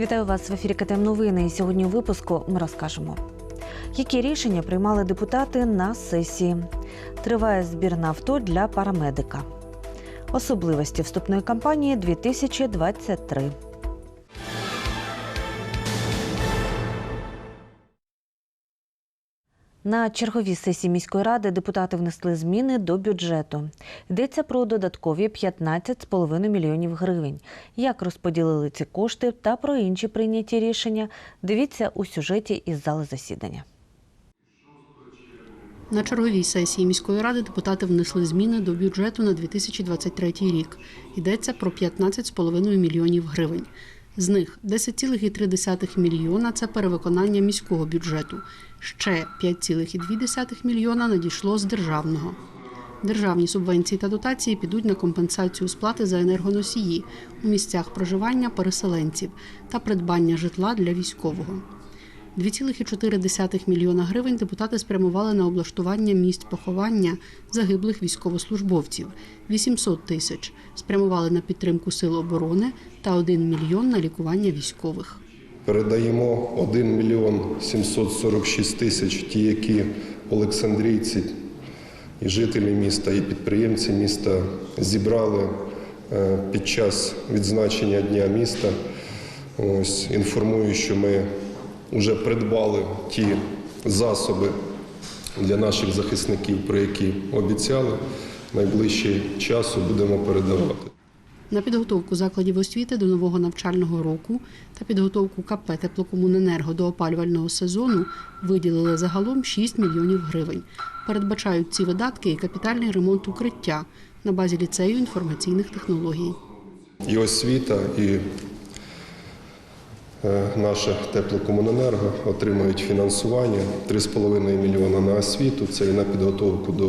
Вітаю вас в ефірі КТМ Новини. Сьогодні у випуску ми розкажемо, які рішення приймали депутати на сесії. Триває збір на авто для парамедика. Особливості вступної кампанії 2023. На черговій сесії міської ради депутати внесли зміни до бюджету. Йдеться про додаткові 15,5 мільйонів гривень. Як розподілили ці кошти та про інші прийняті рішення, дивіться у сюжеті із зали засідання. На черговій сесії міської ради депутати внесли зміни до бюджету на 2023 рік. Йдеться про 15,5 мільйонів гривень. З них 10,3 мільйона – це перевиконання міського бюджету. Ще 5,2 мільйона надійшло з державного. Державні субвенції та дотації підуть на компенсацію сплати за енергоносії у місцях проживання переселенців та придбання житла для військового. 2,4 мільйона гривень депутати спрямували на облаштування місць поховання загиблих військовослужбовців. 800 тисяч спрямували на підтримку сил оборони та 1 мільйон на лікування військових. Передаємо 1 мільйон 746 тисяч ті, які олександрійці і жителі міста, і підприємці міста зібрали е, під час відзначення Дня міста. Ось інформую, що ми вже придбали ті засоби для наших захисників, про які обіцяли. Найближчий часу будемо передавати. На підготовку закладів освіти до нового навчального року та підготовку КП «Теплокомуненерго» до опалювального сезону виділили загалом 6 мільйонів гривень. Передбачають ці видатки і капітальний ремонт укриття на базі ліцею інформаційних технологій. І освіта, і наше теплокомуненерго отримають фінансування 3,5 мільйона на освіту. Це і на підготовку до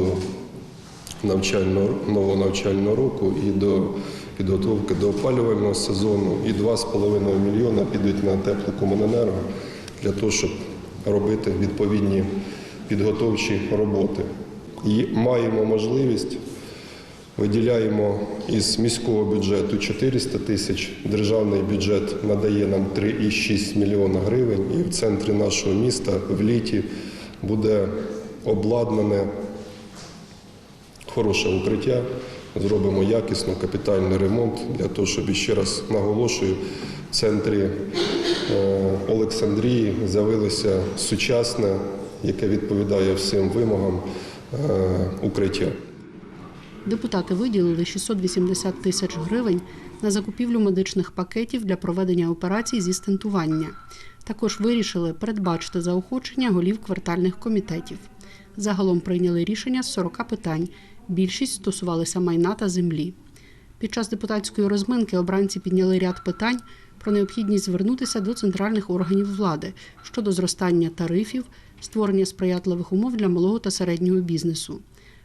навчального нового навчального року і до підготовки до опалювального сезону. І 2,5 мільйона підуть на теплокомуненерго для того, щоб робити відповідні підготовчі роботи. І маємо можливість Виділяємо із міського бюджету 400 тисяч. Державний бюджет надає нам 3,6 мільйона гривень. І в центрі нашого міста в літі буде обладнане хороше укриття. Зробимо якісно капітальний ремонт для того, щоб ще раз наголошую, в центрі е, Олександрії з'явилося сучасне, яке відповідає всім вимогам е, укриття. Депутати виділили 680 тисяч гривень на закупівлю медичних пакетів для проведення операцій зі стентування. Також вирішили передбачити заохочення голів квартальних комітетів. Загалом прийняли рішення з 40 питань. Більшість стосувалися майна та землі. Під час депутатської розминки обранці підняли ряд питань про необхідність звернутися до центральних органів влади щодо зростання тарифів, створення сприятливих умов для малого та середнього бізнесу.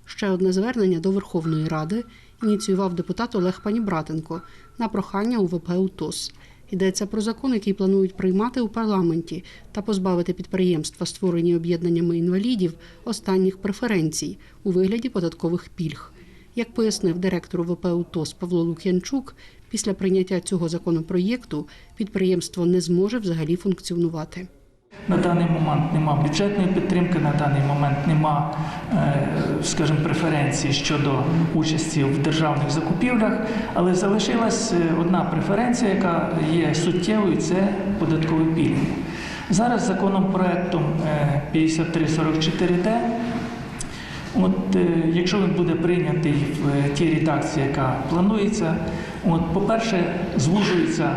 Ще одне звернення до Верховної Ради ініціював депутат Олег Панібратенко на прохання УВП УТОС. Йдеться про закон, який планують приймати у парламенті та позбавити підприємства, створені об'єднаннями інвалідів, останніх преференцій у вигляді податкових пільг. Як пояснив директор УВП УТОС Павло Лук'янчук, після прийняття цього законопроєкту підприємство не зможе взагалі функціонувати. На даний момент нема бюджетної підтримки, на даний момент нема, е, скажімо, преференцій щодо участі в державних закупівлях, але залишилась е, одна преференція, яка є суттєвою це податкові пільги. Зараз законопроектом е, 5344Д От, е, якщо він буде прийнятий в тій редакції, яка планується, от, по-перше, звужуються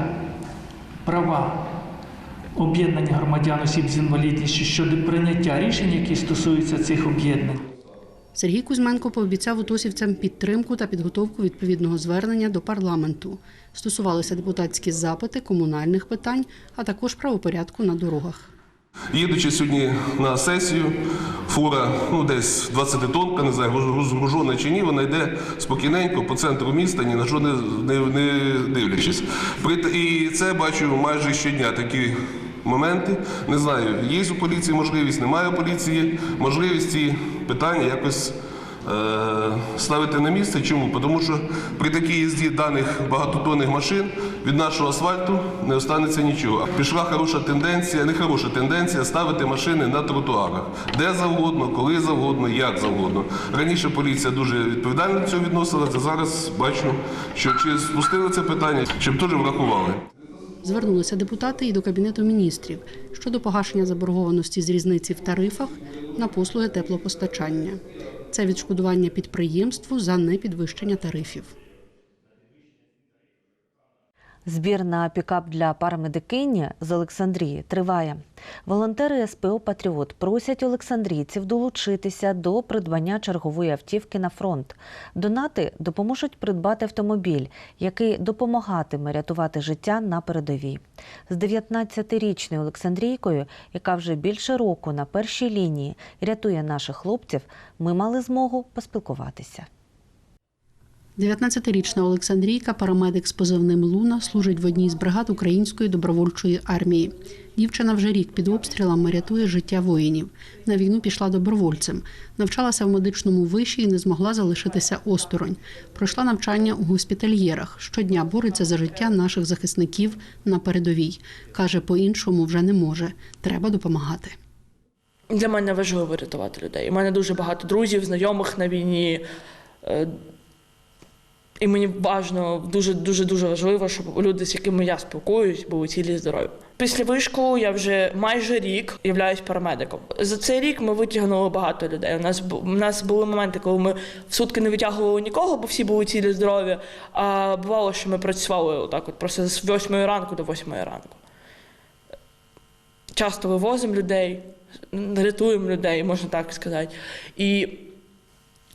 права об'єднання громадян осіб з інвалідністю щодо прийняття рішень, які стосуються цих об'єднань. Сергій Кузьменко пообіцяв утосівцям підтримку та підготовку відповідного звернення до парламенту. Стосувалися депутатські запити комунальних питань, а також правопорядку на дорогах. Їдучи сьогодні на сесію, фура, ну десь 20 тонка, не знаю, розгружена чи ні, вона йде спокійненько по центру міста, ні на що не, не, не дивлячись. І це бачу майже щодня такі моменти. Не знаю, є у поліції можливість, немає у поліції можливість ці питання якось е, ставити на місце. Чому? Тому що при такій їзді даних багатотонних машин від нашого асфальту не останеться нічого. Пішла хороша тенденція, не хороша тенденція ставити машини на тротуарах, де завгодно, коли завгодно, як завгодно. Раніше поліція дуже відповідально до цього відносилася. Зараз бачу, що чи спустили це питання, чи теж врахували. Звернулися депутати і до Кабінету міністрів щодо погашення заборгованості з різниці в тарифах на послуги теплопостачання. Це відшкодування підприємству за непідвищення тарифів. Збір на пікап для парамедикині з Олександрії триває. Волонтери СПО Патріот просять олександрійців долучитися до придбання чергової автівки на фронт. Донати допоможуть придбати автомобіль, який допомагатиме рятувати життя на передовій. З 19-річною Олександрійкою, яка вже більше року на першій лінії рятує наших хлопців, ми мали змогу поспілкуватися. 19-річна Олександрійка, парамедик з позивним Луна, служить в одній з бригад української добровольчої армії. Дівчина вже рік під обстрілами рятує життя воїнів. На війну пішла добровольцем, навчалася в медичному виші і не змогла залишитися осторонь. Пройшла навчання у госпітальєрах. Щодня бореться за життя наших захисників на передовій. каже, по-іншому вже не може. Треба допомагати. Для мене важливо рятувати людей. У мене дуже багато друзів, знайомих на війні. І мені важливо, дуже дуже дуже важливо, щоб люди, з якими я спілкуюсь, були цілі здорові. Після вишколу я вже майже рік являюсь парамедиком. За цей рік ми витягнули багато людей. У нас у нас були моменти, коли ми в сутки не витягували нікого, бо всі були цілі здорові. А бувало, що ми працювали отак, от просто з 8 ранку до 8 ранку часто вивозимо людей, рятуємо людей, можна так сказати. І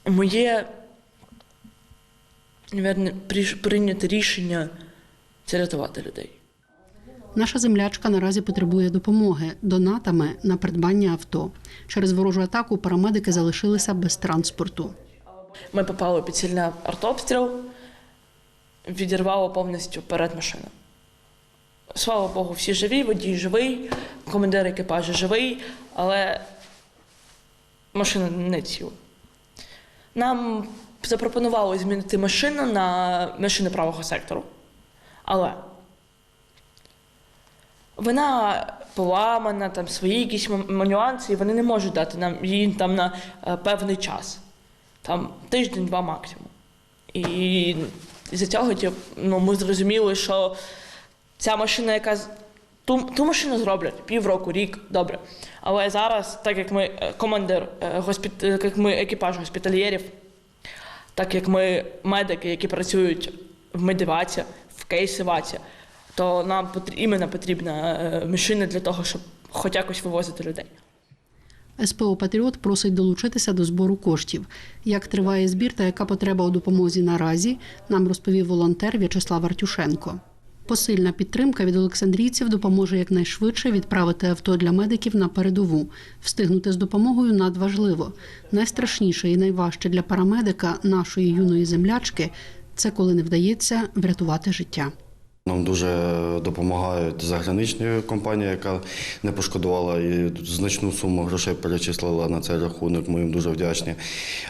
моє наверное, приш- прийняте рішення це рятувати людей. Наша землячка наразі потребує допомоги донатами на придбання авто. Через ворожу атаку парамедики залишилися без транспорту. Ми попали під сильний артобстріл, відірвало повністю перед машину. Слава Богу, всі живі, водій живий, командир екіпажу живий, але машина не ціла. Нам запропонували змінити машину на машину правого сектору. Але вона поламана, там свої якісь нюанси, і вони не можуть дати нам її там на е, певний час. Там тиждень-два максимум. І з-за цього ну, ми зрозуміли, що ця машина, яка ту, ту машину зроблять півроку, рік, добре. Але зараз, так як ми е, командир, е, госпіт... як ми екіпаж госпітальєрів, так як ми медики, які працюють в медиваці, в кейсиваці, то нам іменно потрібна е, машина для того, щоб хоч якось вивозити людей. СПО Патріот просить долучитися до збору коштів. Як триває збір та яка потреба у допомозі наразі, нам розповів волонтер В'ячеслав Артюшенко. Посильна підтримка від олександрійців допоможе якнайшвидше відправити авто для медиків на передову. Встигнути з допомогою надважливо. Найстрашніше і найважче для парамедика нашої юної землячки це коли не вдається врятувати життя. Нам дуже допомагають заграничні компанії, яка не пошкодувала і значну суму грошей перечислила на цей рахунок. Ми їм дуже вдячні.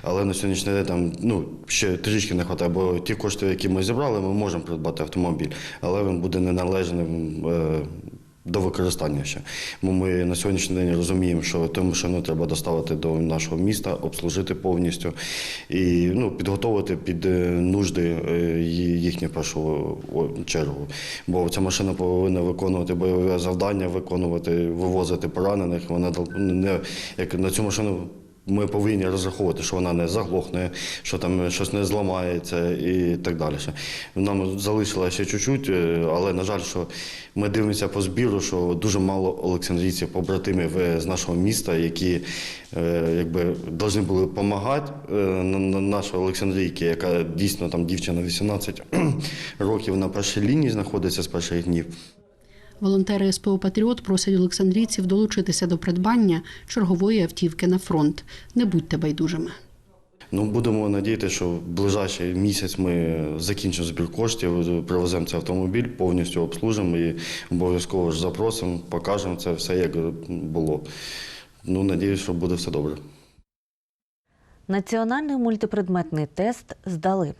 Але на сьогоднішній день там ну ще трішки не вистачає, бо ті кошти, які ми зібрали, ми можемо придбати автомобіль, але він буде неналежним. До використання ще. Бо ми на сьогоднішній день розуміємо, що ту машину треба доставити до нашого міста, обслужити повністю і ну, підготовити під е, нужди е, їхню першу чергу. Бо ця машина повинна виконувати бойове завдання, виконувати, вивозити поранених. Вона дол- не як на цю машину. Ми повинні розраховувати, що вона не заглохне, що там щось не зламається і так далі. Нам залишилося ще чуть-чуть, е, але на жаль, що ми дивимося по збіру, що дуже мало олександрійців, побратимів е, з нашого міста, які повинні були допомагати е, на- на нашій Олександрійці, яка дійсно там дівчина 18 років на першій лінії знаходиться з перших днів. Волонтери СПО Патріот просять олександрійців долучитися до придбання чергової автівки на фронт. Не будьте байдужими. Ну, будемо надіятися, що в ближайший місяць ми закінчимо збір коштів, привеземо цей автомобіль, повністю обслужимо і обов'язково ж запросимо, покажемо це все, як було. Ну, надіюсь, що буде все добре. Національний мультипредметний тест здали.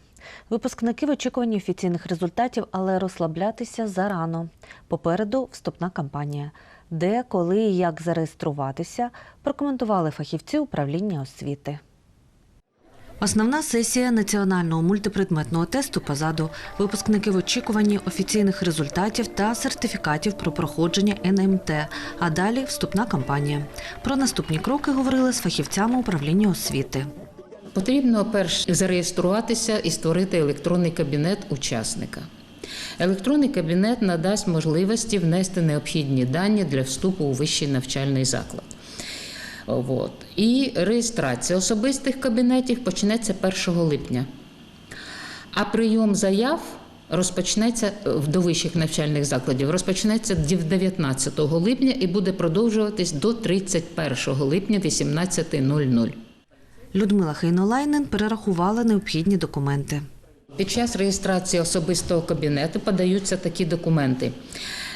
Випускники в очікуванні офіційних результатів, але розслаблятися зарано. Попереду вступна кампанія. Де, коли і як зареєструватися, прокоментували фахівці управління освіти. Основна сесія національного мультипредметного тесту позаду. Випускники в очікуванні офіційних результатів та сертифікатів про проходження НМТ. А далі вступна кампанія. Про наступні кроки говорили з фахівцями управління освіти. Потрібно перш зареєструватися і створити електронний кабінет учасника. Електронний кабінет надасть можливості внести необхідні дані для вступу у вищий навчальний заклад. От. І реєстрація особистих кабінетів почнеться 1 липня. А прийом заяв розпочнеться е, до вищих навчальних закладів, розпочнеться 19 липня і буде продовжуватись до 31 липня 18.00. Людмила Хейнолайнен перерахувала необхідні документи. Під час реєстрації особистого кабінету подаються такі документи.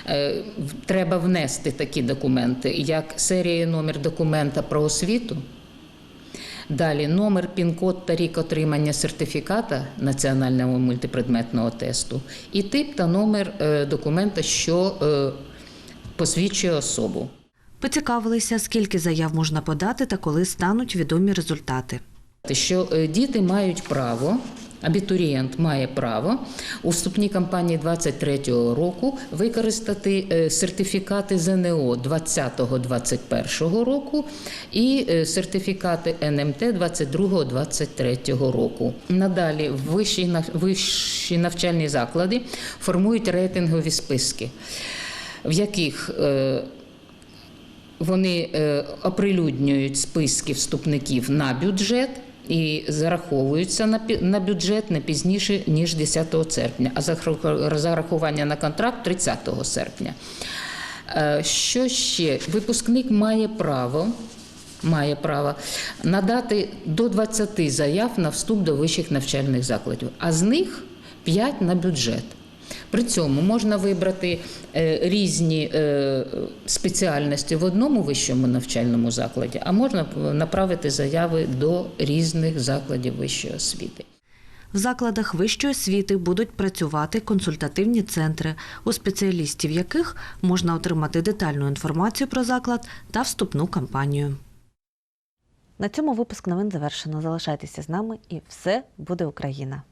Е, Треба внести такі документи, як серія номер документа про освіту. Далі номер, пін-код та рік отримання сертифіката національного мультипредметного тесту, і тип та номер е, документа, що е, посвідчує особу. Поцікавилися, скільки заяв можна подати та коли стануть відомі результати. що е, діти мають право, абітурієнт має право у вступній кампанії 23-го року використати е, сертифікати ЗНО 20-21 року і е, сертифікати НМТ 22-23 року. Надалі вищі, нав- вищі навчальні заклади формують рейтингові списки, в яких вони е, оприлюднюють списки вступників на бюджет і зараховуються на, на бюджет не пізніше, ніж 10 серпня, а зарахування на контракт 30 серпня. Е, Що ще? Випускник має право. Має право надати до 20 заяв на вступ до вищих навчальних закладів, а з них 5 на бюджет. При цьому можна вибрати е, різні е, спеціальності в одному вищому навчальному закладі, а можна направити заяви до різних закладів вищої освіти. В закладах вищої освіти будуть працювати консультативні центри, у спеціалістів яких можна отримати детальну інформацію про заклад та вступну кампанію. На цьому випуск новин завершено. Залишайтеся з нами і все буде Україна.